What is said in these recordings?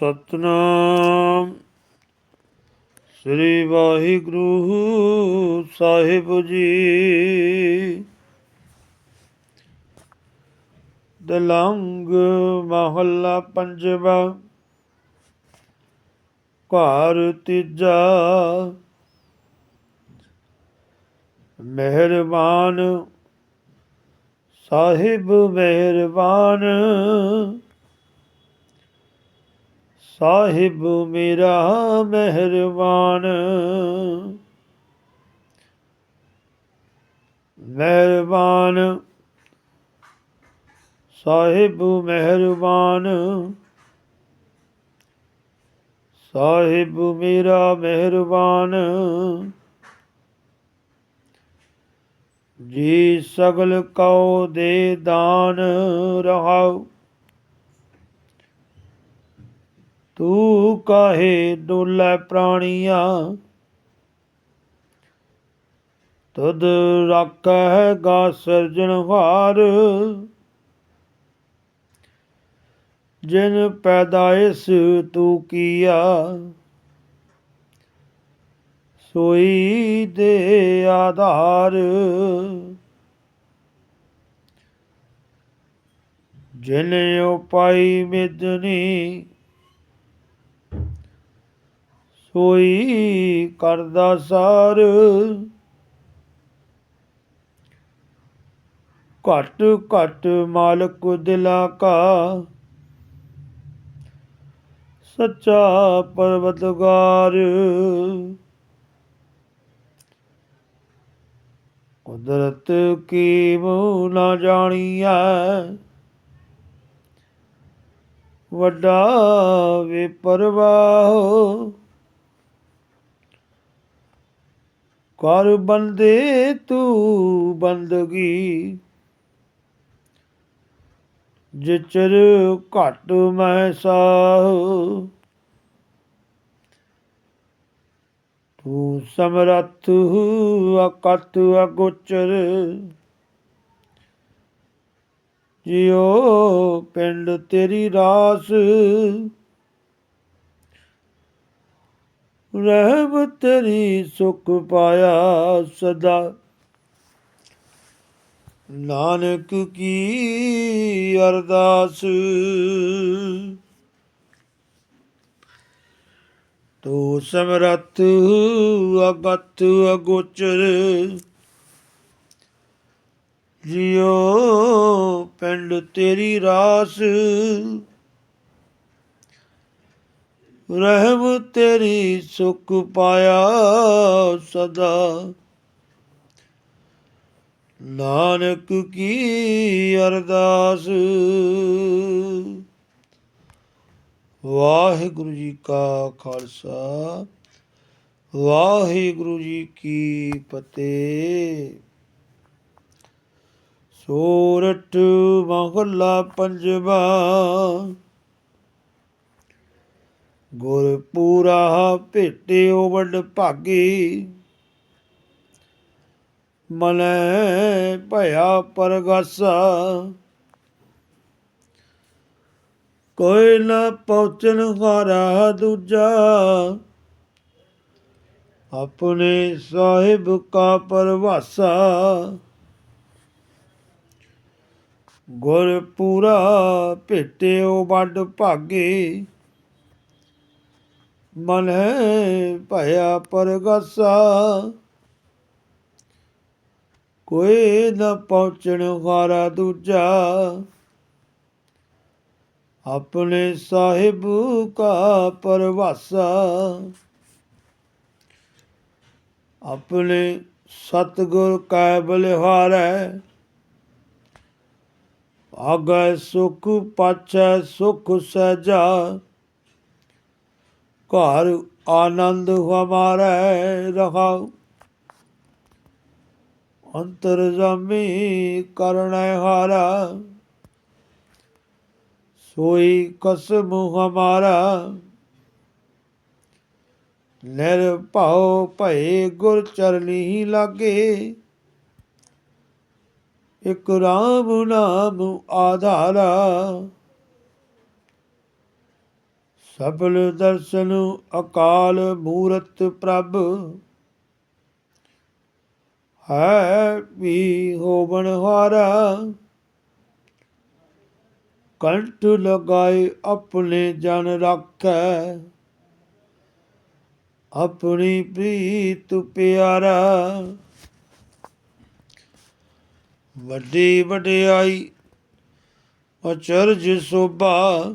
ਸਤਨਾਮ। ਸ੍ਰੀ ਵਾਹਿਗੁਰੂ ਸਾਹਿਬ ਜੀ। ਦਲੰਗ ਮਹੱਲਾ ਪੰਜਵਾ। ਘਰ ਤੀਜਾ। ਮਿਹਰਬਾਨ। ਸਾਹਿਬ ਮਿਹਰਬਾਨ। ਸਾਹਿਬ ਮੇਰਾ ਮਿਹਰਬਾਨ। ਮਿਹਰਬਾਨ। ਸਾਹਿਬ ਮਿਹਰਬਾਨ। ਸਾਹਿਬ ਮੇਰਾ ਮਿਹਰਬਾਨ। ਜੀ ਸਗਲ ਕਉ ਦੇ ਦਾਨ ਰਹਾਉ। ਤੂੰ ਕਾਹੇ ਡੋਲੇ ਪ੍ਰਾਣੀਆਂ? ਤਦ ਰੱਖੇਗਾ ਸਿਰਜਣਹਾਰ ਜਿਨ ਪੈਦਾਇਸ ਤੂੰ ਕੀਆ? ਸੋਈ ਦੇ ਆਧਾਰ। ਜਿਨ ਉਪਾਈ ਮਿਦਨੀ ਸੋਈ ਕਰਦਾ ਸਾਰ। ਘਟ ਘਟ ਮਾਲਕ ਦਿਲਾ ਕਾ ਸੱਚਾ ਪਰਵਤਗਾਰ। ਕੁਦਰਤ ਕੀ ਮੂਹ ਨਾ ਜਾਣੀਐ, ਵੱਡਾ ਵੇ ਪਰਵਾਹ ਕਰ ਬੰਦੇ ਤੂੰ ਬੰਦਗੀ। ਜਿਚਰ ਘਟ ਮੈਂ ਸਾਹ। ਤੂੰ ਸਮਰੱਥ ਅਕਤ ਅਗੋਚਰ। ਜਿਉ ਪਿੰਡ ਤੇਰੀ ਰਾਸ। ਰਹਿਬ ਤੇਰੀ ਸੁਖ ਪਾਇਆ ਸਦਾ। ਨਾਨਕ ਕੀ ਅਰਦਾਸ? ਤੂੰ ਸਮਰੱਥ ਅਗਤ, ਅਗੋਚਰ। ਜਿਉ ਪਿੰਡ ਤੇਰੀ ਰਾਸ। ਰਹਿਮ ਤੇਰੀ ਸੁਖ ਪਾਇਆ ਸਦਾ। ਨਾਨਕ ਕੀ ਅਰਦਾਸ। ਵਾਹਿਗੁਰੂ ਜੀ ਕਾ ਖਾਲਸਾ, ਵਾਹਿਗੁਰੂ ਜੀ ਕੀ ਫਤਿਹ। ਸੋਰਠ ਮਹੱਲਾ ਪੰਜਵਾ ਗੁਰ ਪੂਰਾ ਭੇਟਿਓ ਵੱਡ ਭਾਗੀ। ਮਨੈ ਭਇਆ ਪਰਗਾਸਾ। ਕੋਈ ਨਾ ਪਹੁੰਚਨ ਹਾਰਾ ਦੂਜਾ। ਆਪਣੇ ਸਾਹਿਬ ਕਾ ਪਰਵਾਸਾ। ਗੁਰ ਪੂਰਾ ਭੇਟਿਓ ਵੱਡ ਭਾਗੇ। ਮਨ ਹੈ ਭਇਆ ਪਰਗਾਸਾ। ਕੋਈ ਨਾ ਪਹੁੰਚਣ ਹਾਰਾ ਦੂਜਾ। ਆਪਣੇ ਸਾਹਿਬ ਕਾ ਪਰਵਾਸਾ। ਆਪਣੇ ਸਤਗੁਰ ਕਾ ਬਲਿਹਾਰੈ। ਆਗੈ ਸੁਖ ਪਾਛੈ ਸੁਖ ਸਹਿਜਾ। ਘਰ ਆਨੰਦ ਹਮਾਰੇ ਰਹਾਉ। ਅੰਤਰ ਜਾਮੀ ਕਰਣੈ ਹਾਰਾ। ਸੋਈ ਕਸਮ ਹਮਾਰਾ। ਨਿਰਭਉ ਭਏ ਗੁਰ ਚਰਨੀ ਲਾਗੇ। ਇਕ ਰਾਮ ਨਾਮ ਆਧਾਰਾ। ਸਬਲ ਦਰਸ਼ਨ ਅਕਾਲ ਮੂਰਤ ਪ੍ਰਭ। ਹੈ ਵੀ ਹੋਵਨ ਹਾਰਾ। ਕੰਠ ਲਗਾਏ ਆਪਣੇ ਜਨ ਰਾਖੈ। ਆਪਣੀ ਪ੍ਰੀਤ ਪਿਆਰਾ। ਵੱਡੀ ਵਡਿਆਈ ਅਚਰਜ ਸੋਭਾ।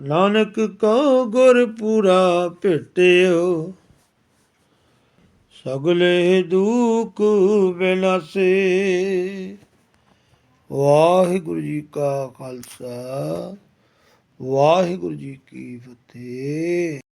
ਨਾਨਕ ਕਾ ਗੁਰ ਪੂਰਾ ਭੇਟਿਓ, ਸਗਲੇ ਦੁਖ ਬਿਨਾਸੇ। ਵਾਹਿਗੁਰੂ ਜੀ ਕਾ ਖਾਲਸਾ, ਵਾਹਿਗੁਰੂ ਜੀ ਕੀ ਫਤਿਹ।